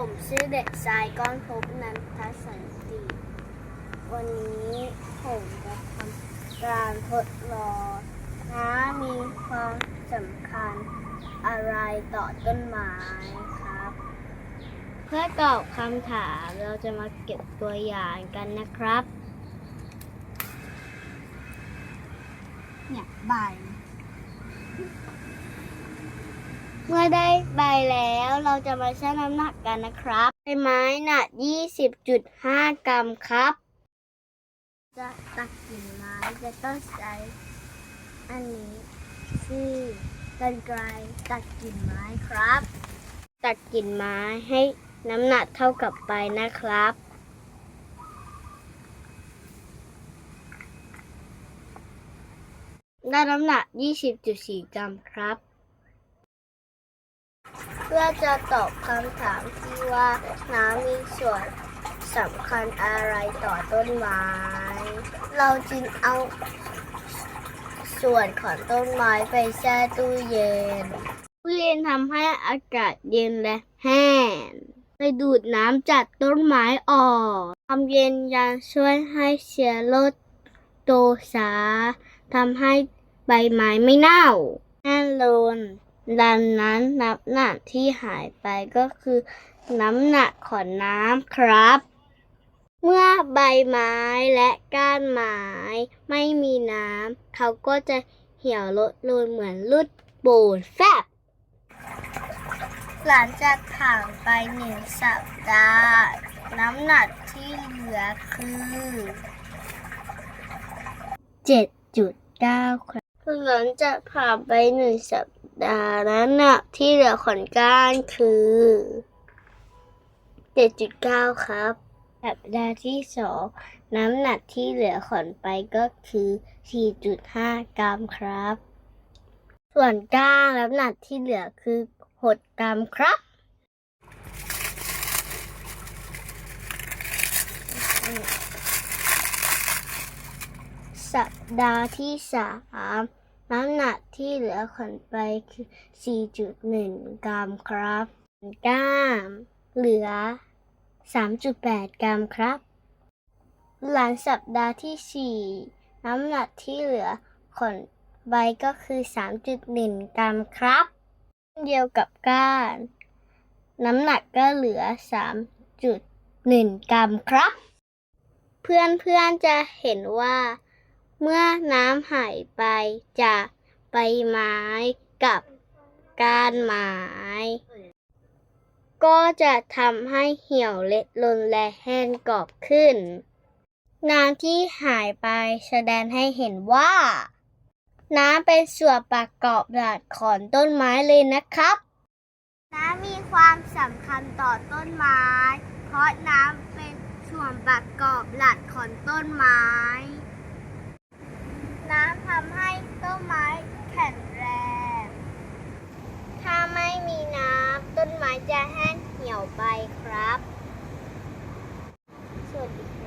ผมชื่อเด็กชายก้อนพบนันทสันติ วันนี้ผมจะทำการทดลองน้ำมีความสำคัญอะไรต่อต้นไม้ครับ เพื่อตอบคำถามเราจะมาเก็บตัวอย่างกันนะครับ เนี่ยใบ เมื่อได้ใบแล้วเราจะมาชั่งน้ำหนักกันนะครับใบไม้หนัก 20.5 กรัมครับ จะตัดกิ่งไม้จะต้องใช้อันนี้คือกันไกรตัดกิ่งไม้ครับ ตัดกิ่งไม้ให้น้ำหนักเท่ากับใบนะครับได้น้ำหนัก 20.4 กรัมครับ เพื่อจะตอบคำถามที่ว่าน้ำมีส่วนสำคัญอะไรต่อต้นไม้ เราจึงเอาส่วนของต้นไม้ไปแช่ตู้เย็น ตู้เย็นทำให้อากาศเย็นและแห้งไปดูดน้ำจากต้นไม้ออกความเย็นยังช่วยให้เชื้อโรคโตช้าทำให้ใบไม้ไม่เน่าแน่นลน ดังนั้นน้ำหนักที่หายไปก็คือ น้ำหนักของน้ำครับ เมื่อใบไม้และก้านไม้ไม่มีน้ำเขาก็จะเหี่ยวลดลงเหมือนลุดปูนแฟบหลังจากผ่านไปหนึ่งสัปดาห์น้ำหนักที่เหลือคือเจ็ดจุดเก้าครับหลังจากผ่านไปหนึ่งสัป ดาห์น้ำหนักที่เหลือของก้านคือเจ็ดจุดเก้าครับ สัปดาห์ที่สองน้ำหนักที่เหลือขอนไปก็คือ4.5กรัมครับ ส่วนก้างน้ำหนักที่เหลือคือ6กรัมครับสัปดาห์ที่สาม น้ำหนักที่เหลือขนไปคือ 4.1 กรัมครับกล้าม เหลือ 3.8 กรัมครับ หลังสัปดาห์ที่ 4 น้ำหนักที่เหลือขนใบก็คือ 3.1 กรัมครับเช่นเดียวกับก้าน น้ำหนักก็เหลือ 3.1 กรัมครับ เพื่อนๆจะเห็นว่า เมื่อน้ำหายไปจากใบไม้กับก้านไม้ ก็จะทำให้เหี่ยวเละลนและแห้งกรอบขึ้น น้ำที่หายไปแสดงให้เห็นว่า น้ำเป็นส่วนประกอบหลักของต้นไม้เลยนะครับ น้ำมีความสำคัญต่อต้นไม้ เพราะน้ำเป็นส่วนประกอบหลักของต้นต้นไม้ ยวไปครับ สวัสดี